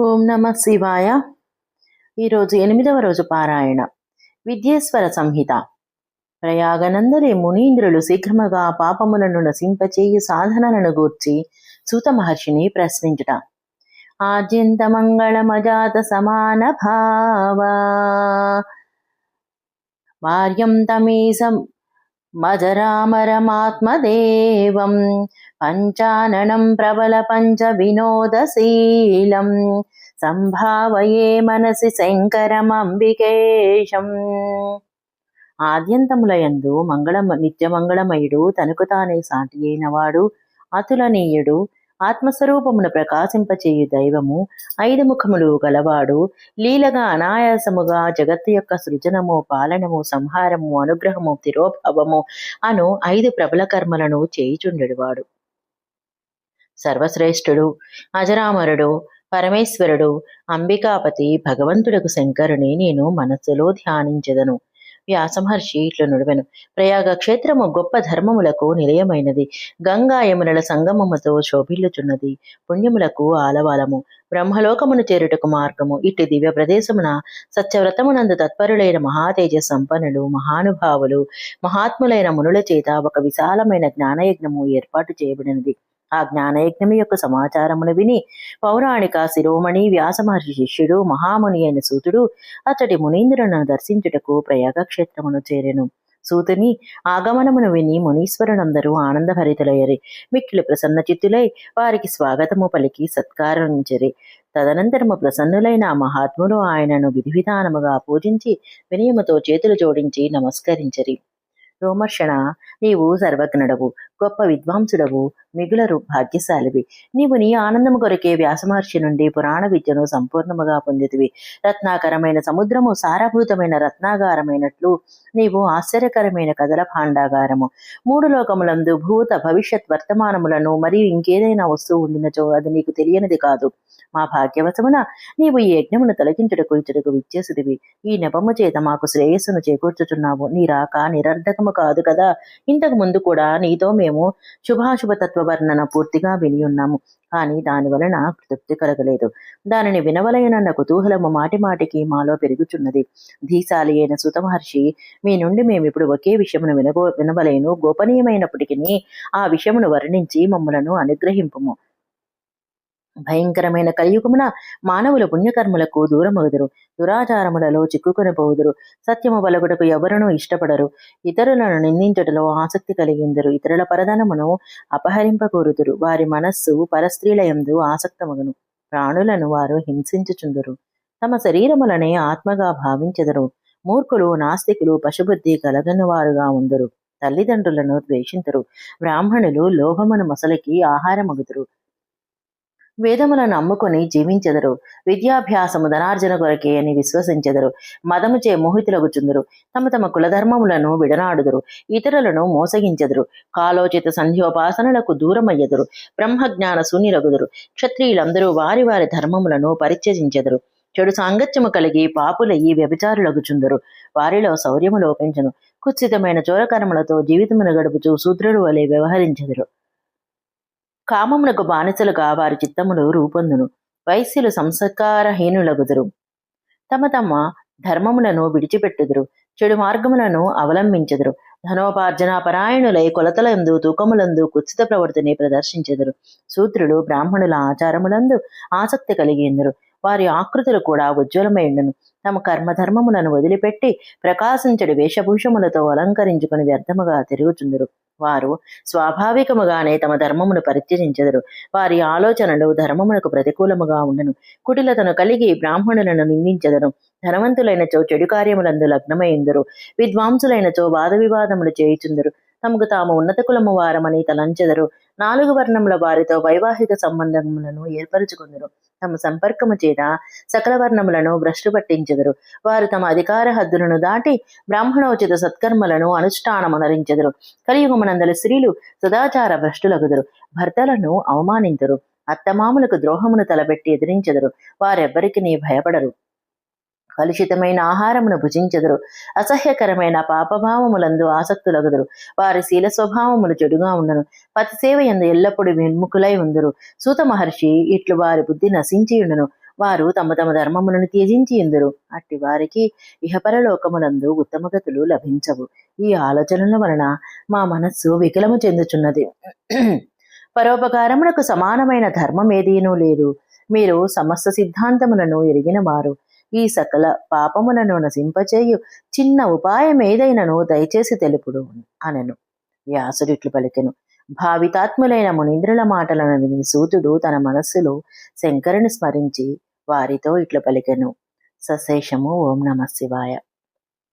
ఓం నమ శివాయ. ఈరోజు ఎనిమిదవ రోజు పారాయణ. విద్యేశ్వర సంహిత. ప్రయాగనందరి మునీంద్రులు శీఘ్రముగా పాపములను నశింపచేయు సాధనలను గూర్చి సూత మహర్షిని ప్రశ్నించుట. ఆద్యంత మంగళమజాత సమాన భావ. వార్యం తమీసం మజరామరమాత్మదేవం పంచాననం ప్రబల పంచ వినోదశీలం సంభావయే మనసి శంకరమంబికేశం ఆద్యంతములయందు మంగళ నిత్యమంగళమయుడు తనకు తానే సాటి అయినవాడు అతులనీయుడు ఆత్మస్వరూపమును ప్రకాశింపచేయు దైవము. ఐదు ముఖములు గలవాడు లీలగా అనాయాసముగా జగత్తు యొక్క సృజనము పాలనము సంహారము అనుగ్రహము తిరోభావము అను ఐదు ప్రబల కర్మలను చేయుచుండెడువాడు. సర్వశ్రేష్ఠుడు అజరామరుడు పరమేశ్వరుడు అంబికాపతి భగవంతుడకు శంకరుని నేను మనస్సులో ధ్యానించెదను. వ్యాసమహర్షి ఇట్లు నుడివెను. ప్రయాగ క్షేత్రము గొప్ప ధర్మములకు నిలయమైనది. గంగా యమునల సంగమముతో శోభిల్లుచున్నది. పుణ్యములకు ఆలవాలము. బ్రహ్మలోకమును చేరుటకు మార్గము. ఇట్టి దివ్య ప్రదేశమున సత్యవ్రతమునందు తత్పరులైన మహాతేజ సంపన్నులు మహానుభావులు మహాత్ములైన మునుల చేత ఒక విశాలమైన జ్ఞానయజ్ఞము ఏర్పాటు చేయబడినది. ఆ జ్ఞానయజ్ఞము యొక్క సమాచారమును విని పౌరాణిక శిరోమణి వ్యాసమహర్షి శిష్యుడు మహాముని అయిన సూతుడు అతడి మునీంద్రులను దర్శించుటకు ప్రయాగ క్షేత్రమును చేరెను. సూతుని ఆగమనమును విని మునీశ్వరులందరూ ఆనందభరితులయ్యరి. మిక్కిలి ప్రసన్న చిత్తులై వారికి స్వాగతము పలికి సత్కారించరి తదనంతరము ప్రసన్నులైన మహాత్ములు ఆయనను విధి విధానముగా పూజించి వినయముతో చేతులు జోడించి నమస్కరించరి. రోమర్షణ నీవు సర్వజ్ఞుడవు. గొప్ప విద్వాంసుడవు మిగులరు భాగ్యశాలివి. నీవు నీ ఆనందము కొరకే వ్యాసమహర్షి నుండి పురాణ విద్యను సంపూర్ణముగా పొందితివి. రత్నాకరమైన సముద్రము సారభూతమైన రత్నాగారమైనట్లు నీవు ఆశ్చర్యకరమైన కథల భాండాగారము. మూడు లోకములందు భూత భవిష్యత్ వర్తమానములను మరియు ఇంకేదైనా వస్తువు ఉండినచో అది నీకు తెలియనిది కాదు. మా భాగ్యవశమున నీవు ఈ యజ్ఞమును తొలగించుటకు ఇచ్చుటకు విచ్చేసిదివి ఈ నెపము చేత మాకు శ్రేయస్సును చేకూర్చుచున్నావు. నీ రాక నిరర్ధకము కాదు కదా. ఇంతకు ముందు కూడా నీతో మేము శుభాశుభ తత్వ వర్ణన పూర్తిగా విని ఉన్నాము. కానీ దాని వలన తృప్తి కలగలేదు. దానిని వినవలయనన్న కుతూహలము మాటి మాటికి మాలో పెరుగుచున్నది. ధీశాలి అయిన సుత మహర్షి మీ నుండి మేము ఇప్పుడు ఒకే విషయమును వినగో వినవలేను. గోపనీయమైనప్పటికీ ఆ విషయమును వర్ణించి మమ్మలను అనుగ్రహింపుము. భయంకరమైన కలియుగమున మానవుల పుణ్యకర్ములకు దూరమగుదురు. దురాచారములలో చిక్కుకొని పోదురు సత్యము బలగుటకు ఎవరునూ ఇష్టపడరు. ఇతరులను నిందించటలో ఆసక్తి కలిగిందరు. ఇతరుల పరధనమును అపహరింపకూరుదురు. వారి మనస్సు పరస్త్రీలయందు ఆసక్తమగును. ప్రాణులను వారు హింసించుచుందురు తమ శరీరములనే ఆత్మగా భావించెదరు. మూర్ఖులు నాస్తికులు పశుబుద్ధి కలగనివారుగా ఉందరు. తల్లిదండ్రులను ద్వేషించరు బ్రాహ్మణులు లోహమును మొసలికి ఆహారమగుదురు. వేదములను నమ్ముకొని జీవించెదరు. విద్యాభ్యాసము ధనార్జన కొరకే అని విశ్వసించెదరు. మదముచే మోహితులగుచుందరు. తమ తమ కులధర్మములను విడనాడుదురు. ఇతరులను మోసగించెదరు. కాలోచిత సంధ్యోపాసనలకు దూరమయ్యెదరు. బ్రహ్మజ్ఞాన శూన్యులగుదురు. క్షత్రియులందరూ వారి వారి ధర్మములను పరిత్యజించెదరు. చెడు సాంగత్యము కలిగి పాపులయ్యి వ్యభిచారులగుచుందరు. వారిలో శౌర్యము లోపించను. కుత్సితమైన చోరకర్మలతో జీవితమును గడుపుచూ శూద్రుడు వలె వ్యవహరించెదరు. కామమునకు బానిసలుగా వారి చిత్తములు రూపొందును. వైశ్యులు సంస్కారహీనులగుదురు. తమ తమ ధర్మములను విడిచిపెట్టుదురు. చెడు మార్గములను అవలంబించెదరు. ధనోపార్జన పరాయణులై కొలతలందు తూకములందు కుత్సిత ప్రవర్తిని ప్రదర్శించెదరు. శూద్రులు బ్రాహ్మణుల ఆచారములందు ఆసక్తి కలిగిందరు వారి ఆకృతులు కూడా ఉజ్వలమైండును తమ కర్మధర్మములను వదిలిపెట్టి ప్రకాశించడి వేషభూషములతో అలంకరించుకుని వ్యర్థముగా తిరుగుచుందరు. వారు స్వాభావికముగానే తమ ధర్మమును పరిత్యజించెదరు. వారి ఆలోచనలు ధర్మమునకు ప్రతికూలముగా ఉండను. కుటిలతను కలిగి బ్రాహ్మణులను నిందించెదరు. ధనవంతులైనచో చెడు కార్యములందు లగ్నమైందరు విద్వాంసులైనచో వాద వివాదములు చేయుచుందరు. తమకు తాము ఉన్నత కులము వారమని తలంచెదరు. నాలుగు వర్ణముల వారితో వైవాహిక సంబంధములను ఏర్పరచుకుందరు తమ సంపర్కము చేత సకల వర్ణములను భ్రష్టు పట్టించెదరు వారు తమ అధికార హద్దులను దాటి బ్రాహ్మణోచిత సత్కర్మలను అనుష్ఠానమనరించెదరు. కలియుగమునందలి స్త్రీలు సదాచార భ్రష్టులగుదురు. భర్తలను అవమానించరు అత్తమాములకు ద్రోహమును తలబెట్టి ఎదిరించెదరు. వారెవ్వరికి నీ భయపడరు. కలుషితమైన ఆహారమును భుజించదురు. అసహ్యకరమైన పాపభావములందు ఆసక్తులగుదురు. వారి శీల స్వభావములు చెడుగా ఉండను. పతి సేవ ఎందు ఎల్లప్పుడూ విన్ముఖులై ఉందురు. సూత మహర్షి ఇట్లు వారి బుద్ధి నశించి వారు తమ తమ ధర్మములను త్యజించి ఎందురు? అట్టి వారికి ఇహపరలోకములందు ఉత్తమగతులు లభించవు. ఈ ఆలోచనల వలన మా మనస్సు వికలము చెందుచున్నది. పరోపకారమునకు సమానమైన ధర్మం ఏదీనూ లేదు. మీరు సమస్త సిద్ధాంతములను ఎరిగిన వారు ఈ సకల పాపములను నశింపచేయు. చిన్న ఉపాయం ఏదైనను దయచేసి తెలుపుడు అనెను. వ్యాసుడిట్లు పలికెను. భావితాత్ములైన మునీంద్రుల మాటలను విని సూతుడు తన మనస్సులో శంకరుని స్మరించి వారితో ఇట్లు పలికెను. సశేషము ఓం నమ శివాయ.